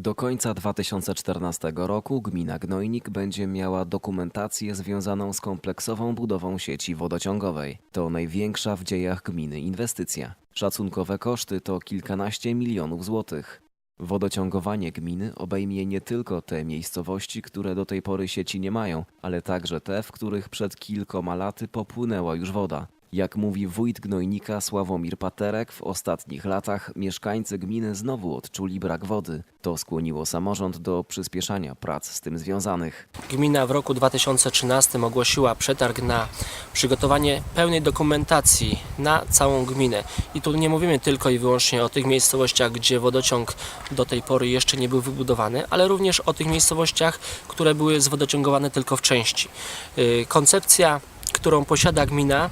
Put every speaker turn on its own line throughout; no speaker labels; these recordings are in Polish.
Do końca 2014 roku gmina Gnojnik będzie miała dokumentację związaną z kompleksową budową sieci wodociągowej. To największa w dziejach gminy inwestycja. Szacunkowe koszty to kilkanaście milionów złotych. Wodociągowanie gminy obejmie nie tylko te miejscowości, które do tej pory sieci nie mają, ale także te, w których przed kilkoma laty popłynęła już woda. Jak mówi wójt Gnojnika Sławomir Paterek, w ostatnich latach mieszkańcy gminy znowu odczuli brak wody. To skłoniło samorząd do przyspieszania prac z tym związanych.
Gmina w roku 2013 ogłosiła przetarg na przygotowanie pełnej dokumentacji na całą gminę. I tu nie mówimy tylko i wyłącznie o tych miejscowościach, gdzie wodociąg do tej pory jeszcze nie był wybudowany, ale również o tych miejscowościach, które były zwodociągowane tylko w części. Yy, Koncepcja, którą posiada gmina,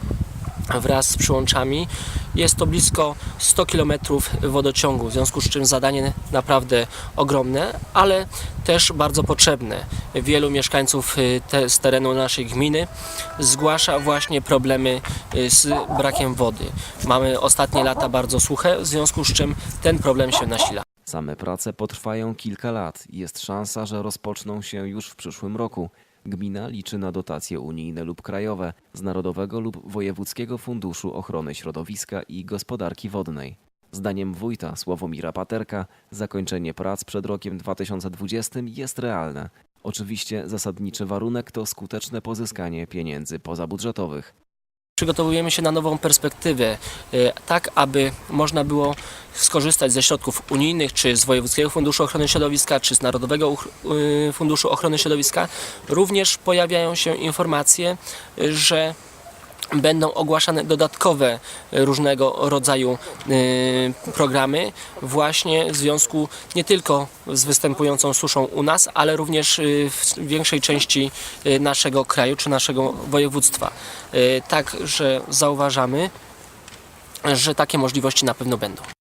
wraz z przyłączami. Jest to blisko 100 km wodociągu, w związku z czym zadanie naprawdę ogromne, ale też bardzo potrzebne. Wielu mieszkańców y, te, z terenu naszej gminy zgłasza właśnie problemy y, z brakiem wody. Mamy ostatnie lata bardzo suche, w związku z czym ten problem się nasila.
Same prace potrwają kilka lat. Jest szansa, że rozpoczną się już w przyszłym roku. Gmina liczy na dotacje unijne lub krajowe z Narodowego lub Wojewódzkiego Funduszu Ochrony Środowiska i Gospodarki Wodnej. Zdaniem wójta Sławomira Paterka zakończenie prac przed rokiem 2020 jest realne. Oczywiście zasadniczy warunek to skuteczne pozyskanie pieniędzy pozabudżetowych.
Przygotowujemy się na nową perspektywę, y, tak aby można było skorzystać ze środków unijnych, czy z Wojewódzkiego Funduszu Ochrony Środowiska, czy z Narodowego y, Funduszu Ochrony Środowiska. Również pojawiają się informacje, że będą ogłaszane dodatkowe różnego rodzaju y, programy właśnie w związku nie tylko z występującą suszą u nas, ale również y, w większej części y, naszego kraju czy naszego województwa. Także zauważamy, że takie możliwości na pewno będą.